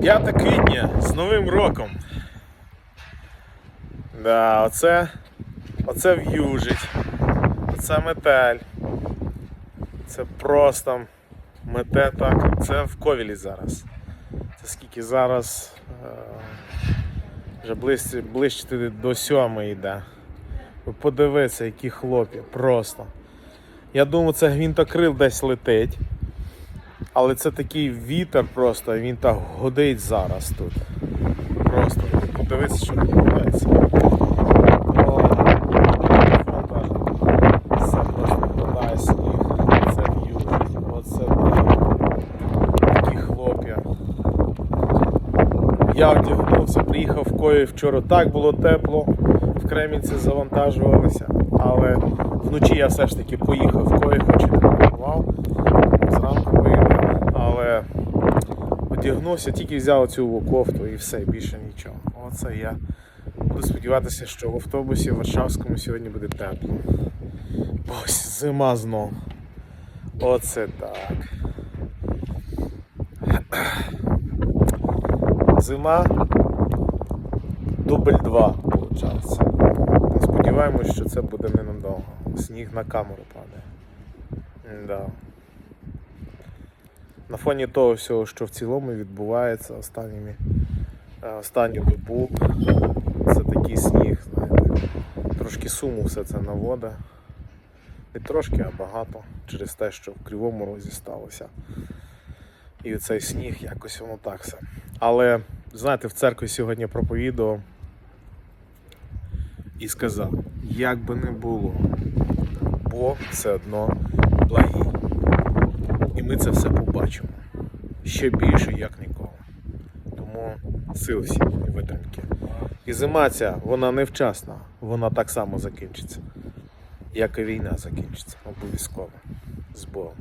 5 квітня з Новим роком. Да, оце, оце в'южить. Оце металь. Це просто мете так. Це в ковілі зараз. Це скільки зараз е, вже ближче, ближче до сьомої йде. Ви подивіться, які хлопі, просто. Я думаю, це гвинтокрил десь летить. Але це такий вітер просто, він так годить зараз тут. Просто подивіться, що відбувається. Це просто це в'южить, оце хлоп'я. Я одягнувся, приїхав в Кої вчора. Так було тепло, в Кремінці завантажувалися, але вночі я все ж таки поїхав в Кої, хоч і не планував. Одягнувся, тільки взяв цю кофту і все, більше нічого. Оце я буду сподіватися, що в автобусі в Варшавському сьогодні буде тепло. Ось зима знов. Оце так. Зима дубль 2 виходить. Сподіваємось, що це буде ненадовго. Сніг на камеру падає. Да. На фоні того всього, що в цілому відбувається останніми, е, останню добу, це такий сніг, знаєте. Трошки суму все це наводить. Не трошки, а багато через те, що в Кривому Розі сталося. І цей сніг якось воно так все. Але, знаєте, в церкві сьогодні проповідував і сказав, як би не було, Бог все одно благий. Ми це все побачимо ще більше, як ніколи. Тому сил всім і витримки. І зима ця, вона невчасна, вона так само закінчиться, як і війна закінчиться. Обов'язково. З Богом.